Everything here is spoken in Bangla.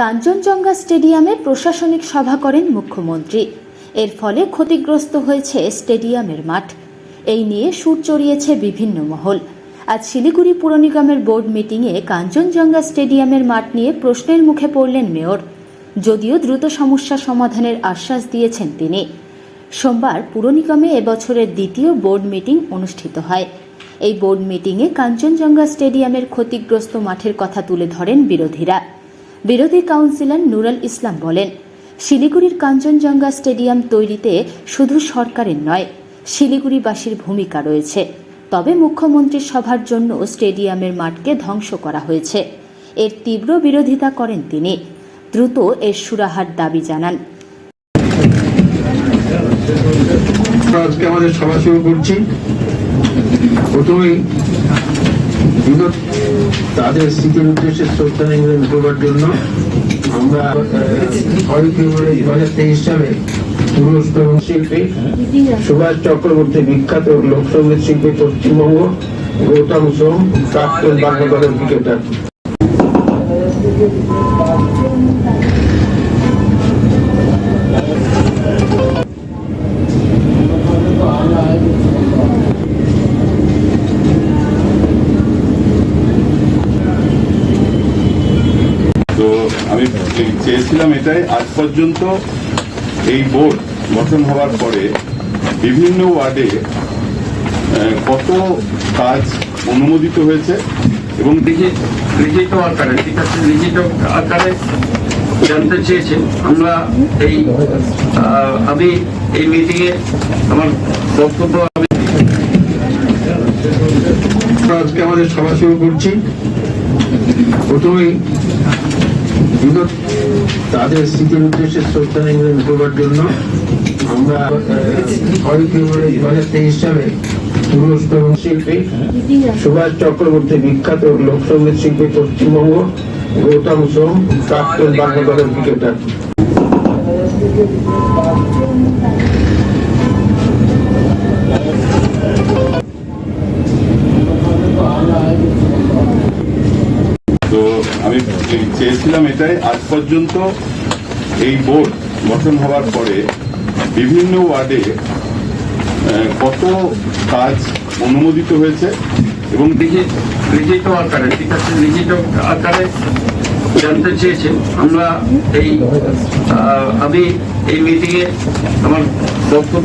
কাঞ্চনজঙ্ঘা স্টেডিয়ামে প্রশাসনিক সভা করেন মুখ্যমন্ত্রী। এর ফলে ক্ষতিগ্রস্ত হয়েছে স্টেডিয়ামের মাঠ। এই নিয়ে সুর চড়িয়েছে বিভিন্ন মহল। আজ শিলিগুড়ি পুর নিগমের বোর্ড মিটিংয়ে কাঞ্চনজঙ্ঘা স্টেডিয়ামের মাঠ নিয়ে প্রশ্নের মুখে পড়লেন মেয়র। যদিও দ্রুত সমস্যা সমাধানের আশ্বাস দিয়েছেন তিনি। সোমবার পুর নিগমে এবছরের দ্বিতীয় বোর্ড মিটিং অনুষ্ঠিত হয়। এই বোর্ড মিটিংয়ে কাঞ্চনজঙ্ঘা স্টেডিয়ামের ক্ষতিগ্রস্ত মাঠের কথা তুলে ধরেন বিরোধীরা। বিরোধী কাউন্সিলর নুরাল ইসলাম বলেন, শিলিগুড়ির কাঞ্চনজঙ্ঘা স্টেডিয়াম তৈরিতে শুধু সরকারের নয়, শিলিগুড়িবাসীর ভূমিকা রয়েছে। তবে মুখ্যমন্ত্রীর সভার জন্য স্টেডিয়ামের মাঠকে ধ্বংস করা হয়েছে। এর তীব্র বিরোধিতা করেন তিনি। দ্রুত এর সুরাহার দাবি জানান। আজকে আমাদের সভা শুরু করছি। প্রথমেই বিগত তাদের স্মৃতির উদ্দেশ্যে শ্রদ্ধা নিবেদন করবার জন্য আমরা ছয় ফেব্রুয়ারি দু হাজার তেইশ সালে পুরস্ক শিল্পী সুভাষ চক্রবর্তী বিখ্যাত লোকসঙ্গীত শিল্পী পশ্চিমবঙ্গ গৌতম সোম প্রাক্তন বাংলাদেশের ক্রিকেটার। আমি চেয়েছিলাম এটাই। আজ পর্যন্ত এই বোর্ড গঠন হওয়ার পরে বিভিন্ন ওয়ার্ডে কত কাজ অনুমোদিত হয়েছে এবং লিখিত আকারে ঠিক আছে লিখিত আকারে জানতে চেয়েছেন আমরা এই আমি এই মিটিংয়ে আমার বক্তব্য আমি আজকে আমাদের সভা শুরু করছি। প্রথমেই বিগত তাদের স্মৃতির উদ্দেশ্যে শ্রদ্ধা নিবেদন করবার জন্য আমরা ছয় ফেব্রুয়ারি দু হাজার তেইশ সালে পুরস্ক শিল্পী সুভাষ চক্রবর্তী বিখ্যাত লোকসঙ্গীত শিল্পী পশ্চিমবঙ্গ গৌতম সোম, প্রাক্তন বাংলাদেশের ক্রিকেটার। আমি চেয়েছিলাম এটাই, আজ পর্যন্ত এই বোর্ড গঠন হওয়ার পরে বিভিন্ন ওয়ার্ডে কত কাজ অনুমোদিত হয়েছে এবং লিখিত আকারে, ঠিক আছে, লিখিত আকারে জানতে চেয়েছেন আমরা এই আমি এই মিটিংয়ে আমার বক্তব্য